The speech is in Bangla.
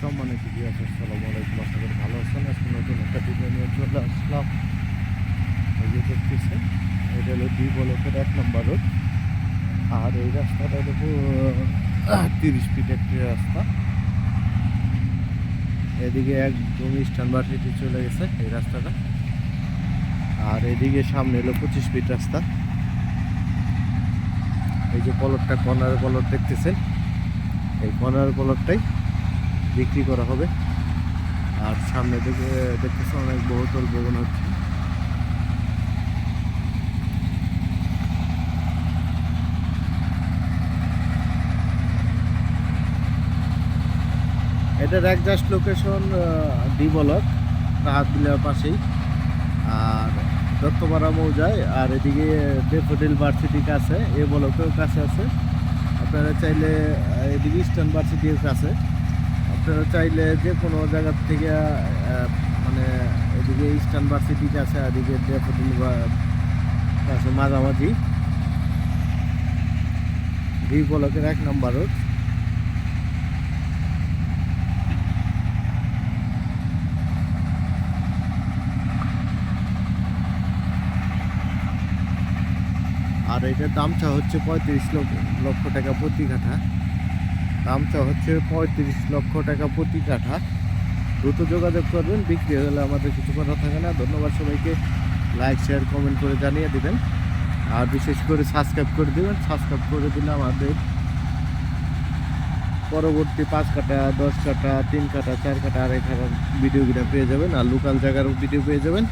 সম্মানিত বিয়াস আসসালামু আলাইকুম। আশা করি ভালো আছেন। আজকে নতুন একটা ভিডিও নিয়ে চলে আসলাম। এই দেখতেছেন, এটা হলো দুই বলকের এক নম্বর রোড। আর এই রাস্তাটা হলো তিরিশ ফিট একটি রাস্তা। এদিকে একদম ইস্টার্ন ভার্সিটি চলে গেছে এই রাস্তাটা। আর এদিকে সামনে হলো পঁচিশ ফিট রাস্তা। এই যে পলটটা কর্নার পলট দেখতেছেন? এই কর্নার পলটটাই বিক্রি করা হবে। আর সামনে দিকে দেখতেছেন অনেক বহুতল ভবন হচ্ছে। এটার exact location D block Rahat বিলের পাশেই। আর দত্তপাড়া মৌজায়, আর এদিকে ডেফোডিল ভার্সিটি কাছে, এ ব্লকেও কাছে আছে। আপনারা চাইলে এদিকে ইস্টার্ন ভার্সিটির কাছে। আপনারা চাইলে যে কোনো জায়গার থেকে মানে এদিকে ইস্টার্ন ভার্সিটির কাছে, এদিকে ডেফোডিল কাছে মাঝামাঝি। ডি ব্লকের এক নম্বর রোড আর এটার দামটা হচ্ছে পঁয়ত্রিশ লক্ষ লক্ষ টাকা প্রতি কাঠা। দামটা হচ্ছে পঁয়ত্রিশ লক্ষ টাকা প্রতি কাঠা। দ্রুত যোগাযোগ করবেন, বিক্রি হলে আমাদের কিছু কথা থাকে না। ধন্যবাদ সবাইকে। লাইক শেয়ার কমেন্ট করে জানিয়ে দেবেন। আর বিশেষ করে সাবস্ক্রাইব করে দিবেন। সাবস্ক্রাইব করে দিলে আমাদের পরবর্তী পাঁচ কাটা দশ কাটা তিন কাটা চার কাটা আড়াই কাটার ভিডিওগুলো পেয়ে যাবেন। আর লোকাল জায়গার ভিডিও পেয়ে যাবেন।